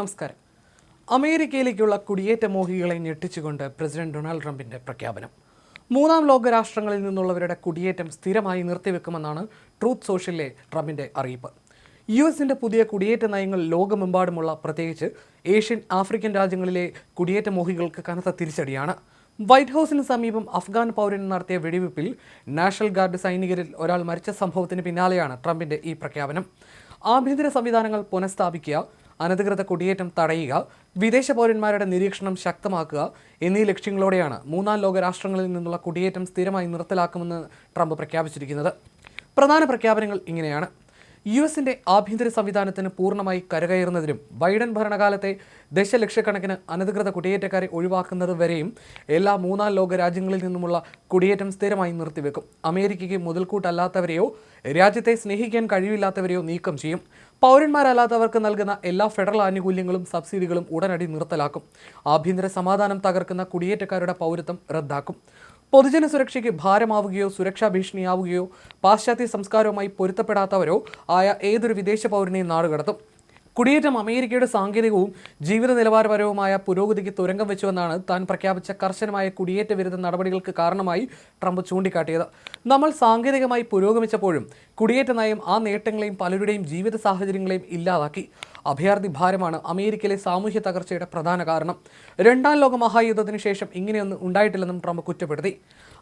നമസ്കാരം. അമേരിക്കയിലേക്കുള്ള കുടിയേറ്റ മോഹികളെ ഞെട്ടിച്ചുകൊണ്ട് പ്രസിഡന്റ് ഡൊണാൾഡ് ട്രംപിന്റെ പ്രഖ്യാപനം. മൂന്നാം ലോക രാഷ്ട്രങ്ങളിൽ നിന്നുള്ളവരുടെ കുടിയേറ്റം സ്ഥിരമായി നിർത്തിവെക്കുമെന്നാണ് ട്രൂത്ത് സോഷ്യലിലെ ട്രംപിന്റെ അറിയിപ്പ്. യു എസിന്റെ പുതിയ കുടിയേറ്റ നയങ്ങൾ ലോകമെമ്പാടുമുള്ള പ്രത്യേകിച്ച് ഏഷ്യൻ ആഫ്രിക്കൻ രാജ്യങ്ങളിലെ കുടിയേറ്റ മോഹികൾക്ക് കനത്ത തിരിച്ചടിയാണ്. വൈറ്റ് ഹൗസിന് സമീപം അഫ്ഗാൻ പൗരൻ നടത്തിയ വെടിവെപ്പിൽ നാഷണൽ ഗാർഡ് സൈനികരിൽ ഒരാൾ മരിച്ച സംഭവത്തിന് പിന്നാലെയാണ് ട്രംപിന്റെ ഈ പ്രഖ്യാപനം. ആഭ്യന്തര സംവിധാനങ്ങൾ പുനഃസ്ഥാപിക്കുക അനധികൃത കുടിയേറ്റം തടയുക വിദേശ പൗരന്മാരുടെ നിരീക്ഷണം ശക്തമാക്കുക എന്നീ ലക്ഷ്യങ്ങളോടെയാണ് മൂന്നാം ലോക രാഷ്ട്രങ്ങളിൽ നിന്നുള്ള കുടിയേറ്റം സ്ഥിരമായി നിർത്തലാക്കുമെന്ന് ട്രംപ് പ്രഖ്യാപിച്ചിരിക്കുന്നത്. പ്രധാന പ്രഖ്യാപനങ്ങൾ ഇങ്ങനെയാണ്. യു എസിന്റെ ആഭ്യന്തര സംവിധാനത്തിന് പൂർണമായി കരകയറുന്നതിനും ബൈഡൻ ഭരണകാലത്തെ ദശലക്ഷക്കണക്കിന് അനധികൃത കുടിയേറ്റക്കാരെ ഒഴിവാക്കുന്നത് വരെയും എല്ലാ മൂന്നാം ലോക രാജ്യങ്ങളിൽ നിന്നുമുള്ള കുടിയേറ്റം സ്ഥിരമായി നിർത്തിവെക്കും. അമേരിക്കയ്ക്ക് മുതൽക്കൂട്ടല്ലാത്തവരെയോ രാജ്യത്തെ സ്നേഹിക്കാൻ കഴിവില്ലാത്തവരെയോ നീക്കം ചെയ്യും. പൗരന്മാരല്ലാത്തവർക്ക് നൽകുന്ന എല്ലാ ഫെഡറൽ ആനുകൂല്യങ്ങളും സബ്സിഡികളും ഉടനടി നിർത്തലാക്കും. ആഭ്യന്തര സമാധാനം തകർക്കുന്ന കുടിയേറ്റക്കാരുടെ പൗരത്വം റദ്ദാക്കും. പൊതുജന സുരക്ഷയ്ക്ക് ഭാരമാവുകയോ സുരക്ഷാ ഭീഷണിയാവുകയോ പാശ്ചാത്യ സംസ്കാരവുമായി പൊരുത്തപ്പെടാത്തവരോ ആയ ഏതൊരു വിദേശ പൗരനെയും നാടുകടത്തും. കുടിയേറ്റം അമേരിക്കയുടെ സാങ്കേതികവും ജീവിത നിലവാരപരവുമായ പുരോഗതിക്ക് തുരങ്കം വെച്ചുവെന്നാണ് താൻ പ്രഖ്യാപിച്ച കർശനമായ കുടിയേറ്റ വിരുദ്ധ നടപടികൾക്ക് കാരണമായി ട്രംപ് ചൂണ്ടിക്കാട്ടിയത്. നമ്മൾ സാങ്കേതികമായി പുരോഗമിച്ചപ്പോഴും കുടിയേറ്റ നയം ആ നേട്ടങ്ങളെയും പലരുടെയും ജീവിത സാഹചര്യങ്ങളെയും ഇല്ലാതാക്കി. അഭയാർത്ഥി ഭാരമാണ് അമേരിക്കയിലെ സാമൂഹ്യ തകർച്ചയുടെ പ്രധാന കാരണം. രണ്ടാം ലോക മഹായുദ്ധത്തിന് ശേഷം ഇങ്ങനെയൊന്നും ഉണ്ടായിട്ടില്ലെന്നും ട്രംപ് കുറ്റപ്പെടുത്തി.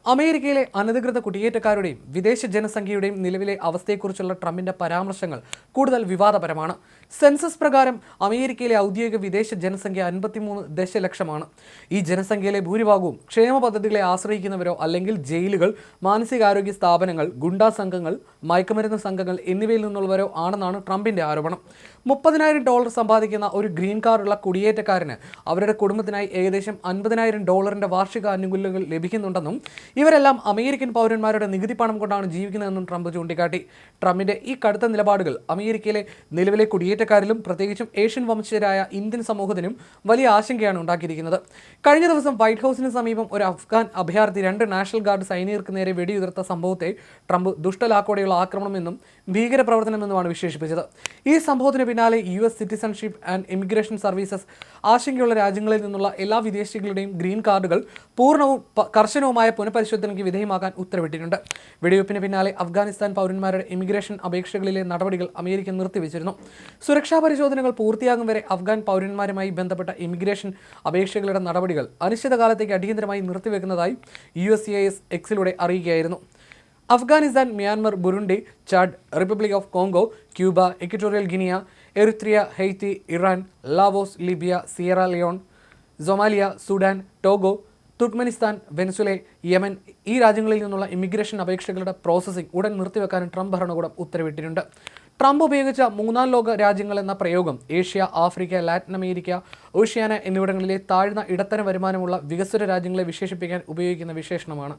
അമേരിക്കയിലെ അനധികൃത കുടിയേറ്റക്കാരുടെയും വിദേശ ജനസംഖ്യയുടെയും നിലവിലെ അവസ്ഥയെക്കുറിച്ചുള്ള ട്രംപിന്റെ പരാമർശങ്ങൾ കൂടുതൽ വിവാദപരമാണ്. സെൻസസ് പ്രകാരം അമേരിക്കയിലെ ഔദ്യോഗിക വിദേശ ജനസംഖ്യ അൻപത്തിമൂന്ന് ദശലക്ഷമാണ്. ഈ ജനസംഖ്യയിലെ ഭൂരിഭാഗവും ക്ഷേമ പദ്ധതികളെ ആശ്രയിക്കുന്നവരോ അല്ലെങ്കിൽ ജയിലുകൾ മാനസികാരോഗ്യ സ്ഥാപനങ്ങൾ ഗുണ്ടാ സംഘങ്ങൾ മയക്കുമരുന്ന് സംഘങ്ങൾ എന്നിവയിൽ നിന്നുള്ളവരോ ആണെന്നാണ് ട്രംപിന്റെ ആരോപണം. മുപ്പതിനായിരം ഡോളർ സമ്പാദിക്കുന്ന ഒരു ഗ്രീൻ കാർഡുള്ള കുടിയേറ്റക്കാരന് അവരുടെ കുടുംബത്തിനായി ഏകദേശം അൻപതിനായിരം ഡോളറിന്റെ വാർഷിക ആനുകൂല്യങ്ങൾ ലഭിക്കുന്നുണ്ടെന്നും ഇവരെല്ലാം അമേരിക്കൻ പൗരന്മാരുടെ നികുതി പണം കൊണ്ടാണ് ജീവിക്കുന്നതെന്നും ട്രംപ് ചൂണ്ടിക്കാട്ടി. ട്രംപിന്റെ ഈ കടുത്ത നിലപാടുകൾ അമേരിക്കയിലെ നിലവിലെ കുടിയേറ്റക്കാരിലും പ്രത്യേകിച്ചും ഏഷ്യൻ വംശജരായ ഇന്ത്യൻ സമൂഹത്തിനും വലിയ ആശങ്കയാണ് ഉണ്ടാക്കിയിരിക്കുന്നത്. കഴിഞ്ഞ ദിവസം വൈറ്റ് ഹൗസിന് സമീപം ഒരു അഫ്ഗാൻ അഭയാർത്ഥി രണ്ട് നാഷണൽ ഗാർഡ് സൈനികർക്ക് നേരെ വെടിയുതിർത്ത സംഭവത്തെ ട്രംപ് ദുഷ്ടലാക്കോടെയുള്ള ആക്രമണമെന്നും ഭീകരപ്രവർത്തനമെന്നുമാണ് വിശേഷിപ്പിച്ചത്. ഈ സംഭവത്തിന് പിന്നാലെ U S Citizenship and Immigration Services ആശങ്കയുള്ള രാജ്യങ്ങളിൽ നിന്നുള്ള എല്ലാ വിദേശികളുടെയും ഗ്രീൻ കാർഡുകൾ പൂർണവും കർശനവുമായ കർശനവുമായ പുനഃപരിശോധനയ്ക്ക് വിധേയമാകാൻ ഉത്തരവിട്ടിട്ടുണ്ട്. വെടിവെപ്പിന് പിന്നാലെ അഫ്ഗാനിസ്ഥാൻ പൗരന്മാരുടെ ഇമിഗ്രേഷൻ അപേക്ഷകളിലെ നടപടികൾ അമേരിക്ക നിർത്തിവെച്ചിരുന്നു. സുരക്ഷാ പരിശോധനകൾ പൂർത്തിയാകും വരെ അഫ്ഗാൻ പൗരന്മാരുമായി ബന്ധപ്പെട്ട ഇമിഗ്രേഷൻ അപേക്ഷകളുടെ നടപടികൾ അനിശ്ചിതകാലത്തേക്ക് അടിയന്തരമായി നിർത്തിവെക്കുന്നതായി U S C I S എക്സിലൂടെ Afghanistan Myanmar Burundi Chad Republic of Congo Cuba Equatorial Guinea Eritrea Haiti Iran Laos Libya Sierra Leone Somalia Sudan Togo Turkmenistan Venezuela Yemen ഈ രാജ്യങ്ങളിൽ നിന്നുള്ള ഇമിഗ്രേഷൻ അപേക്ഷകളുടെ പ്രോസസ്സിംഗ് ഉടൻ നിർത്തിവെക്കാനും Trump ഭരണകൂടം ഉത്തരവിട്ടിട്ടുണ്ട്. Trump ഉപയോഗിച്ച മൂന്നാം ലോക രാജ്യങ്ങൾ എന്ന പ്രയോഗം Asia Africa Latin America Oceania എന്നിവിടങ്ങളിലെ താഴ്ന്ന ഇടത്തരം വരുമാനമുള്ള വികസ്വര രാജ്യങ്ങളെ വിശേഷിപ്പിക്കാൻ ഉപയോഗിക്കുന്ന വിശേഷണമാണ്.